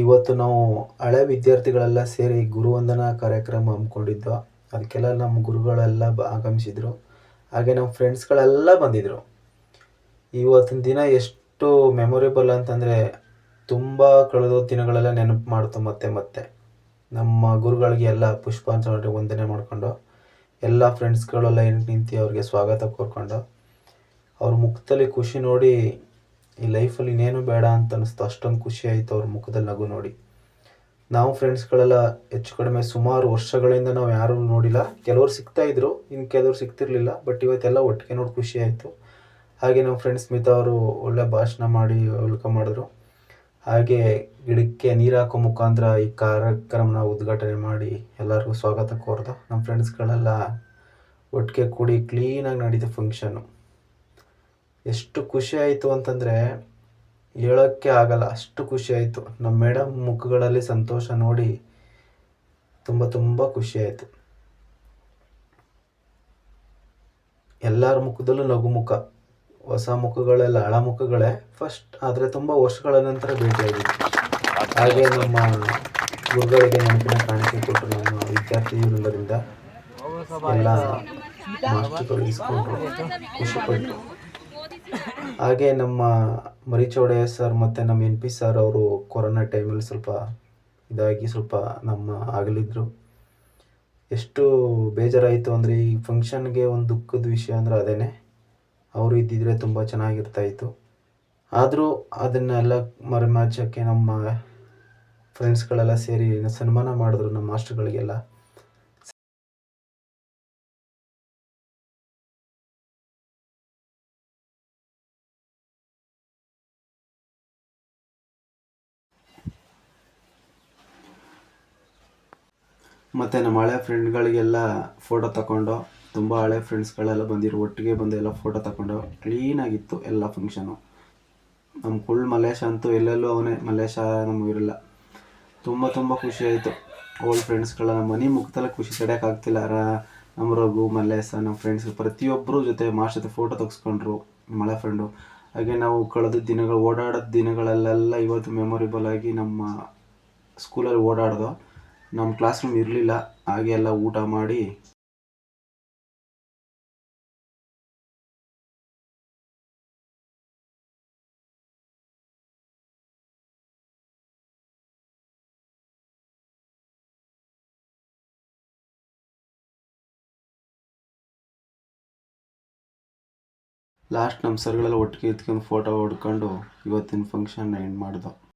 ಇವತ್ತು ನಾವು ಹಳೆ ವಿದ್ಯಾರ್ಥಿಗಳೆಲ್ಲ ಸೇರಿ ಗುರುವಂದನಾ ಕಾರ್ಯಕ್ರಮ ಹಮ್ಮಿಕೊಂಡಿದ್ದು ಅದಕ್ಕೆಲ್ಲ ನಮ್ಮ ಗುರುಗಳೆಲ್ಲ ಆಗಮಿಸಿದ್ರು. ಹಾಗೆ ನಮ್ಮ ಫ್ರೆಂಡ್ಸ್ಗಳೆಲ್ಲ ಬಂದಿದ್ದರು ಇವತ್ತಿನ ದಿನ ಎಷ್ಟು ಮೆಮೊರೇಬಲ್ ಅಂತಂದರೆ ತುಂಬ ಕಳೆದ ದಿನಗಳೆಲ್ಲ ನೆನಪು ಮಾಡ್ತು ಮತ್ತೆ ಮತ್ತೆ. ನಮ್ಮ ಗುರುಗಳಿಗೆ ಎಲ್ಲ ಪುಷ್ಪಾಂಜಲಿ ವಂದನೆ ಮಾಡಿಕೊಂಡು ಎಲ್ಲ ಫ್ರೆಂಡ್ಸ್ಗಳೆಲ್ಲ ನಿಂತು ಅವ್ರಿಗೆ ಸ್ವಾಗತ ಕೋರ್ಕೊಂಡು ಅವ್ರ ಮುಖದಲ್ಲಿ ಖುಷಿ ನೋಡಿ ಈ ಲೈಫಲ್ಲಿ ಇನ್ನೇನು ಬೇಡ ಅಂತ ಅನ್ನಿಸ್ತು. ಅಷ್ಟೊಂದು ಖುಷಿ ಆಯಿತು ಅವ್ರ ಮುಖದಲ್ಲಿ ನಗು ನೋಡಿ. ನಾವು ಫ್ರೆಂಡ್ಸ್ಗಳೆಲ್ಲ ಹೆಚ್ಚು ಕಡಿಮೆ ಸುಮಾರು ವರ್ಷಗಳಿಂದ ನಾವು ಯಾರೂ ನೋಡಿಲ್ಲ. ಕೆಲವರು ಸಿಗ್ತಾ ಇದ್ರು, ಇನ್ನು ಕೆಲವರು ಸಿಗ್ತಿರ್ಲಿಲ್ಲ, ಬಟ್ ಇವತ್ತೆಲ್ಲ ಒಟ್ಟಿಗೆ ನೋಡಿ ಖುಷಿ ಆಯಿತು. ಹಾಗೆ ನಮ್ಮ ಫ್ರೆಂಡ್ಸ್ ಮಿತಾ ಅವರು ಒಳ್ಳೆ ಭಾಷಣ ಮಾಡಿ ವೆಲ್ಕಮ್ ಮಾಡಿದ್ರು. ಹಾಗೆ ಗಿಡಕ್ಕೆ ನೀರು ಹಾಕೋ ಮುಖಾಂತರ ಈ ಕಾರ್ಯಕ್ರಮನ ಉದ್ಘಾಟನೆ ಮಾಡಿ ಎಲ್ಲರಿಗೂ ಸ್ವಾಗತ ಕೋರ್ದು. ನಮ್ಮ ಫ್ರೆಂಡ್ಸ್ಗಳೆಲ್ಲ ಒಟ್ಟಿಗೆ ಕೂಡಿ ಕ್ಲೀನಾಗಿ ನಡೀತು ಫಂಕ್ಷನ್ನು ಎಷ್ಟು ಖುಷಿ ಆಯಿತು ಅಂತಂದರೆ ಹೇಳೋಕ್ಕೆ ಆಗಲ್ಲ, ಅಷ್ಟು ಖುಷಿ ಆಯಿತು. ನಮ್ಮ ಮೇಡಮ್ ಮುಖಗಳಲ್ಲಿ ಸಂತೋಷ ನೋಡಿ ತುಂಬ ತುಂಬ ಖುಷಿ ಆಯಿತು. ಎಲ್ಲರ ಮುಖದಲ್ಲೂ ನಗು ಮುಖ. ಹೊಸ ಮುಖಗಳೆಲ್ಲ ಹಳ ಮುಖಗಳೇ ಫಸ್ಟ್ ಆದರೆ ತುಂಬ ವರ್ಷಗಳ ನಂತರ ಭೇಟಿಯಾಗಿತ್ತು ಹಾಗೆ ನಮ್ಮ ಗುರುಗಳಿಗೆ ನೆನಪಿನ ಕಾಣಿಕೆ ಕೊಟ್ಟರು ನಮ್ಮ ವಿದ್ಯಾರ್ಥಿ ವೃಂದರಿಂದ ಎಲ್ಲ ಮಾಸ್ಟರ್ಗಳು ಇಸ್ಕೊಂಡ್ರು ಖುಷಿಪಟ್ಟರು ಹಾಗೆ ನಮ್ಮ ಮರಿಚೌಡೆ ಸರ್ ಮತ್ತು ನಮ್ಮ ಎನ್ ಪಿ ಸರ್ ಅವರು ಕೊರೋನಾ ಟೈಮಲ್ಲಿ ಸ್ವಲ್ಪ ಇದಾಗಿ ಸ್ವಲ್ಪ ನಮ್ಮ ಆಗಲಿದ್ರು. ಎಷ್ಟು ಬೇಜಾರಾಯಿತು ಅಂದರೆ ಈ ಫಂಕ್ಷನ್ಗೆ ಒಂದು ದುಃಖದ ವಿಷಯ ಅಂದರೆ ಅದೇ ಅವರು ಇದ್ದಿದ್ರೆ ತುಂಬ ಚೆನ್ನಾಗಿರ್ತಾಯಿತ್ತು. ಆದರೂ ಅದನ್ನೆಲ್ಲ ಮರೆಮಾಚೋಕ್ಕೆ ನಮ್ಮ ಫ್ರೆಂಡ್ಸ್ಗಳೆಲ್ಲ ಸೇರಿ ಸನ್ಮಾನ ಮಾಡಿದ್ರು ನಮ್ಮ ಮಾಸ್ಟರ್ಗಳಿಗೆಲ್ಲ ಮತ್ತು ನಮ್ಮ ಹಳೆ ಫ್ರೆಂಡ್ಗಳಿಗೆಲ್ಲ ಫೋಟೋ ತಗೊಂಡು, ತುಂಬ ಹಳೆ ಫ್ರೆಂಡ್ಸ್ಗಳೆಲ್ಲ ಬಂದಿರು ಒಟ್ಟಿಗೆ ಬಂದು ಎಲ್ಲ ಫೋಟೋ ತಗೊಂಡು ಕ್ಲೀನಾಗಿತ್ತು ಎಲ್ಲ ಫಂಕ್ಷನು ನಮ್ಮ ಕುಳ್ ಮಲೇಶ ಅಂತೂ ಎಲ್ಲೆಲ್ಲೂ ಅವನೇ ಮಲೇಶ ನಮಗಿರಲ್ಲ ತುಂಬ ತುಂಬ ಖುಷಿ ಆಯಿತು. ಓಲ್ಡ್ ಫ್ರೆಂಡ್ಸ್ಗಳ ನಮ್ಮ ಮನೆ ಮುಖದಲ್ಲೇ ಖುಷಿ ತಡೆಯೋಕ್ಕಾಗ್ತಿಲ್ಲ ರಾ, ನಮ್ಮ ರಘು, ಮಲ್ಲೇಶ, ನಮ್ಮ ಫ್ರೆಂಡ್ಸ್ ಪ್ರತಿಯೊಬ್ಬರು ಜೊತೆ ಮಾಸ್ ಜೊತೆ ಫೋಟೋ ತೆಗೆಸ್ಕೊಂಡ್ರು ಮಳೆ ಫ್ರೆಂಡು ಹಾಗೆ ನಾವು ಕಳೆದ ದಿನಗಳು, ಓಡಾಡೋದ ದಿನಗಳಲ್ಲೆಲ್ಲ ಇವತ್ತು ಮೆಮೊರಿಬಲ್ ಆಗಿ ನಮ್ಮ ಸ್ಕೂಲಲ್ಲಿ ಓಡಾಡ್ದೋ. ನಮ್ಮ ಕ್ಲಾಸ್ ರೂಮ್ ಇರಲಿಲ್ಲ, ಹಾಗೆ ಎಲ್ಲ ಊಟ ಮಾಡಿ ಲಾಸ್ಟ್ ನಮ್ಮ ಸರ್ಗಳೆಲ್ಲ ಒಟ್ಟಿಗೆ ಇದ್ಕೊಂಡು ಫೋಟೋ ಹೊಡ್ಕೊಂಡು ಇವತ್ತಿನ ಫಂಕ್ಷನ್ನ ಎಂಡ್ ಮಾಡ್ದೋ.